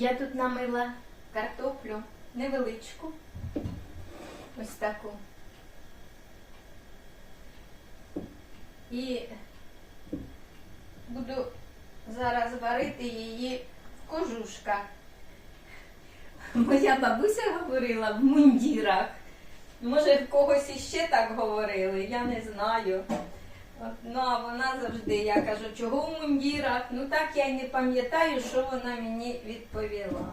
Я тут намила картоплю невеличку. Ось таку. І буду зараз варити її в кожушках. Моя бабуся говорила в мундірах. Може, в когось іще так говорили, я не знаю. Ну, а вона завжди, я кажу, чого в мундірах? Ну так я й не пам'ятаю, що вона мені відповіла.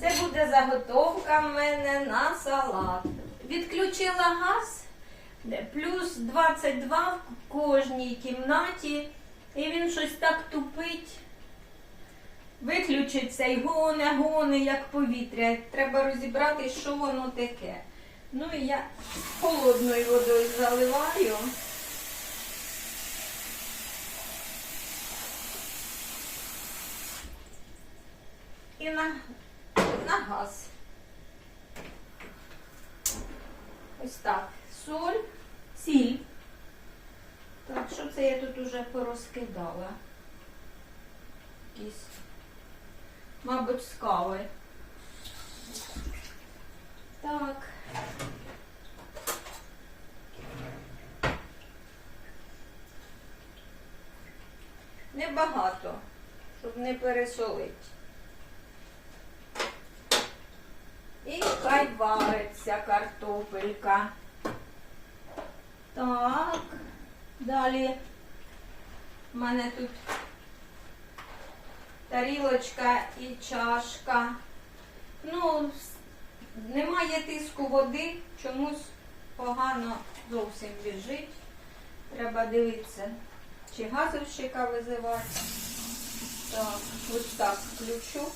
Це буде заготовка в мене на салат. Відключила газ, плюс 22 в кожній кімнаті, і він щось так тупить. Виключиться і гоне, гоне, як повітря. Треба розібрати, що воно таке. Ну і я холодною водою заливаю. І на, на газ. Ось так. Соль, сіль. Так, що це я тут уже порозкидала? Якісь, мабуть, з. Так. Небагато, щоб не пересолити. І хай вариться картопелька. Так, далі в мене тут тарілочка і чашка. Ну, немає тиску води, чомусь погано зовсім біжить. Треба дивитися, чи газовщика визивати. Так, ось так включу.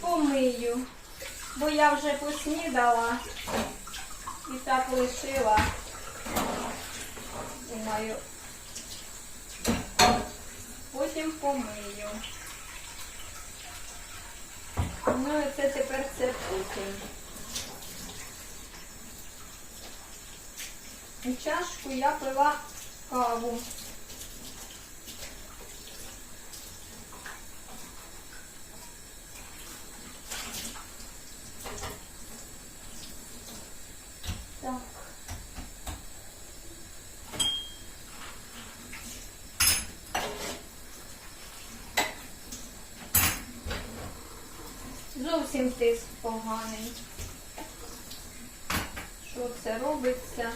Помию. Бо я вже поснідала і так лишила. Думаю, потім помию. Ну і це тепер це потім. У чашку я пила каву. Так. Зовсім тиск поганий. Що це робиться?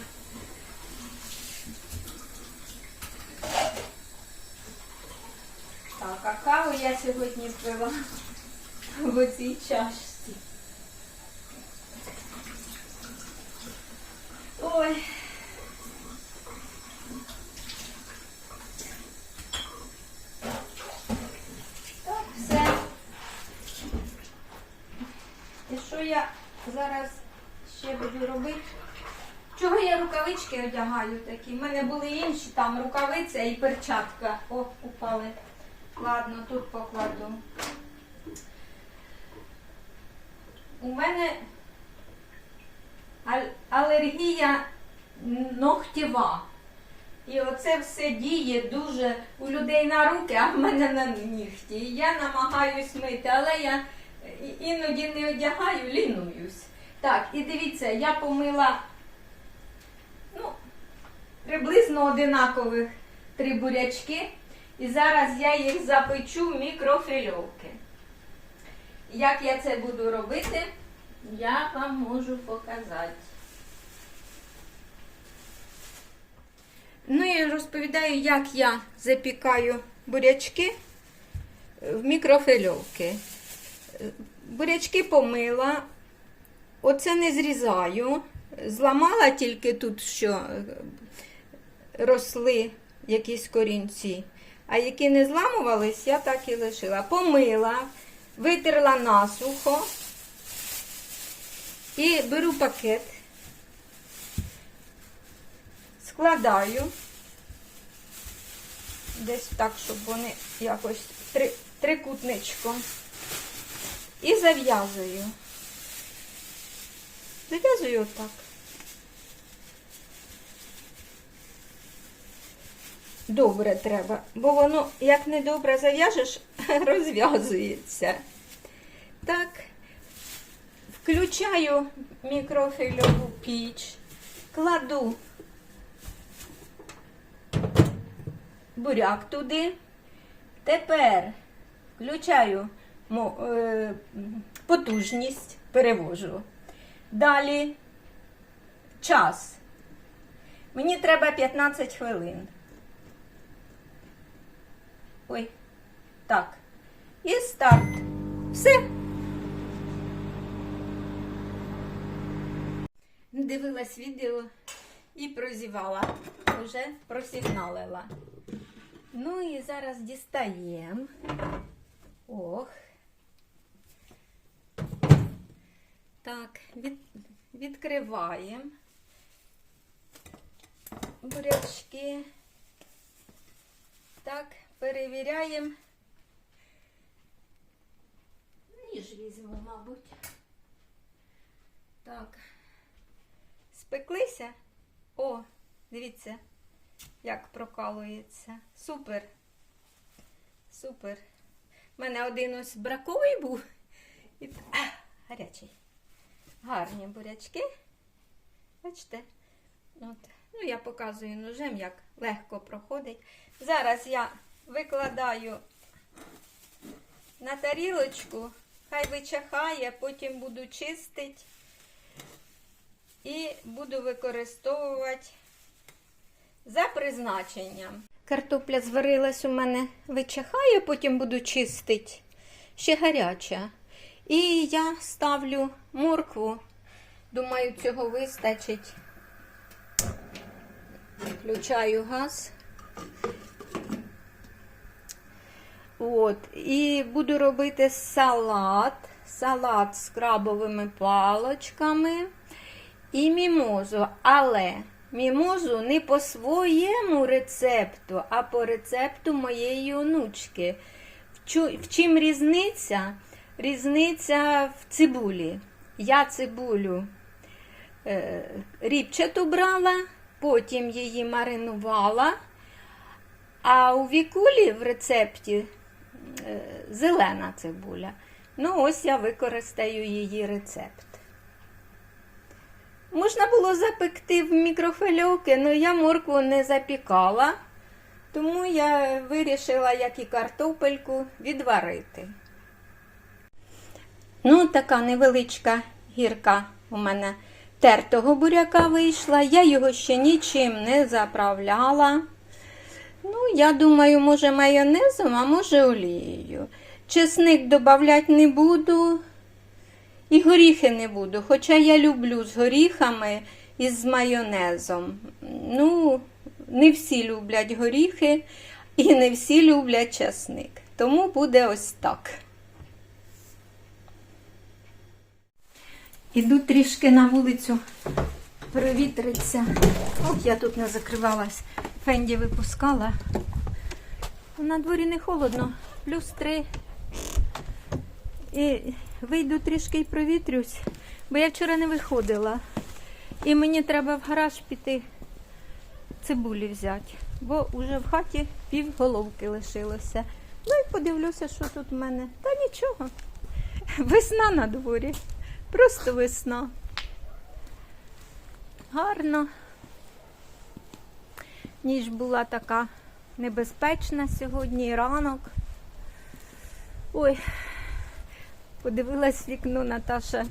Так, а каву я сьогодні пила в оцій чашці. Ой. Так, все. І що я зараз ще буду робити? Чого я рукавички одягаю такі? У мене були інші там рукавиця і перчатка. О, упали. Ладно, тут покладу. У мене алергія ногтєва. І оце все діє дуже у людей на руки, а в мене на нігті. Я намагаюсь мити, але я іноді не одягаю, лінуюсь. Так, і дивіться, я помила ну, приблизно одинакових три бурячки. І зараз я їх запечу в мікрофильовки. Як я це буду робити, я вам можу показати. Ну і розповідаю, як я запікаю бурячки в мікрофильовки. Бурячки помила, оце не зрізаю, зламала тільки тут, що е, росли якісь корінці. А які не зламувались, я так і лишила. Помила, витерла насухо і беру пакет, складаю десь так, щоб вони якось три, трикутничком. І зав'язую. Зав'язую отак. добре треба, бо воно, як не добре зав'яжеш, розв'язується. Так, включаю мікрофільову піч, кладу буряк туди. Тепер включаю потужність, перевожу. Далі час. Мені треба 15 хвилин. Ой, так. І старт. Все. Дивилась відео і прозівала. Уже просигналила. Ну і зараз дістаємо. Ох. Так, від, відкриваємо бурячки. Так, перевіряємо. Ніж візьму, мабуть. Так. Спеклися? О, дивіться, як прокалується. Супер. Супер. У мене один ось браковий був. І... А, гарячий. Гарні бурячки. Бачите? От. Ну, я показую ножем, як легко проходить. Зараз я викладаю на тарілочку, хай вичахає, потім буду чистити і буду використовувати за призначенням. Картопля зварилась у мене, вичахає, потім буду чистити. Ще гаряча. І я ставлю моркву. Думаю, цього вистачить. Включаю газ. От, і буду робити салат. Салат з крабовими палочками і мімозу. Але мімозу не по своєму рецепту, а по рецепту моєї онучки. В чим різниця? Різниця в цибулі. Я цибулю е, ріпчату брала, потім її маринувала. А у вікулі в рецепті е, зелена цибуля. Ну, ось я використаю її рецепт. Можна було запекти в мікрофильовки, але я моркву не запікала, тому я вирішила, як і картопельку, відварити. Ну, така невеличка гірка у мене тертого буряка вийшла. Я його ще нічим не заправляла. Ну, я думаю, може майонезом, а може олією. Чесник додавати не буду. І горіхи не буду. Хоча я люблю з горіхами і з майонезом. Ну, не всі люблять горіхи і не всі люблять чесник. Тому буде ось так. Іду трішки на вулицю провітриться. Ох, я тут не закривалась. Фенді випускала. На дворі не холодно, плюс три. І вийду трішки і провітрюсь, бо я вчора не виходила. І мені треба в гараж піти цибулі взяти, бо вже в хаті пів головки лишилося. Ну і подивлюся, що тут в мене. Та нічого. Весна на дворі. Просто весна. Гарно. Ніч була така небезпечна сьогодні ранок. Ой, подивилась вікно Наташа,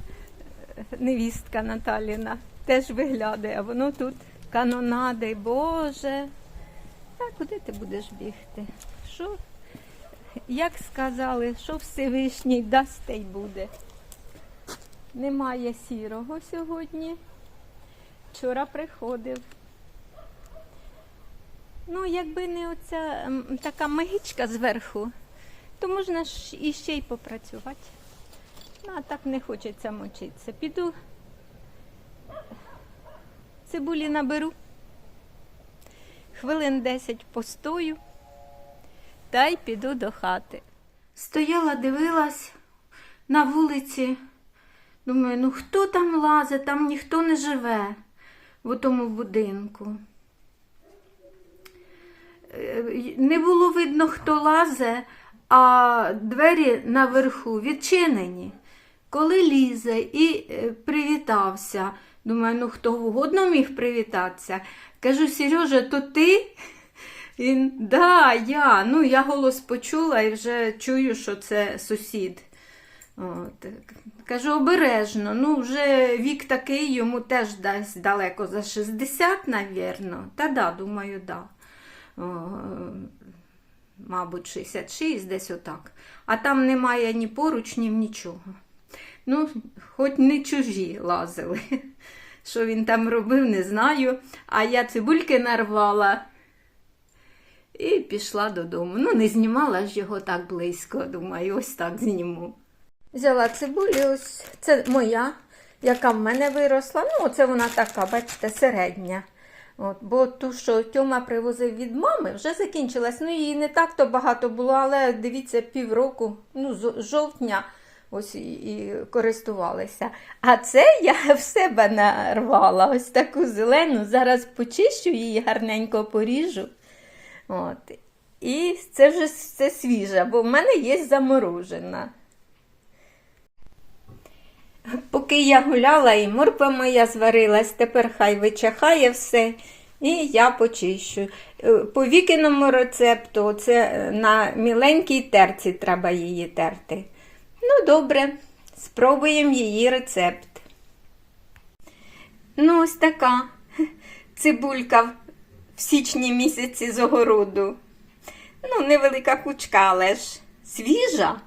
е, невістка Наталіна, теж виглядає, а воно тут канонади, Боже. А куди ти будеш бігти? Що? Як сказали, що Всевишній дасть те й буде. Немає сірого сьогодні. Вчора приходив. Ну, якби не оця така магічка зверху, то можна ж іще й попрацювати. Ну, а так не хочеться мочитися. Піду цибулі наберу, хвилин 10 постою та й піду до хати. Стояла, дивилась на вулиці. Думаю, ну хто там лазить, там ніхто не живе в тому будинку. е, не було видно, хто лазе, а двері наверху відчинені. Коли лізе і е, привітався, думаю, ну хто угодно міг привітатися. Кажу, Сережа, то ти? Він, да, я. Ну, я голос почула і вже чую, що це сусід. От. Кажу, обережно. Ну, вже вік такий, йому теж десь далеко за 60, навірно. Та да, думаю, да. О, мабуть, 66, десь отак. А там немає ні поручнів, нічого. Ну, хоч не чужі лазили. Що він там робив, не знаю. А я цибульки нарвала і пішла додому. Ну, не знімала ж його так близько, думаю, ось так зніму. Взяла цибулю, ось це моя, яка в мене виросла. Ну, це вона така, бачите, середня. От, бо ту, що Тьома привозив від мами, вже закінчилась. Ну, її не так то багато було, але дивіться, півроку, ну, з жовтня ось і, і користувалися. А це я в себе нарвала, ось таку зелену. Зараз почищу її, гарненько поріжу. От. І це вже це свіжа, бо в мене є заморожена. Поки я гуляла, і морква моя зварилась, тепер хай вичахає все, і я почищу. Е, По вікиному рецепту це на міленькій терці треба її терти. Ну, добре, спробуємо її рецепт. Ну, ось така цибулька в січні місяці з огороду. Ну, невелика кучка, але ж свіжа.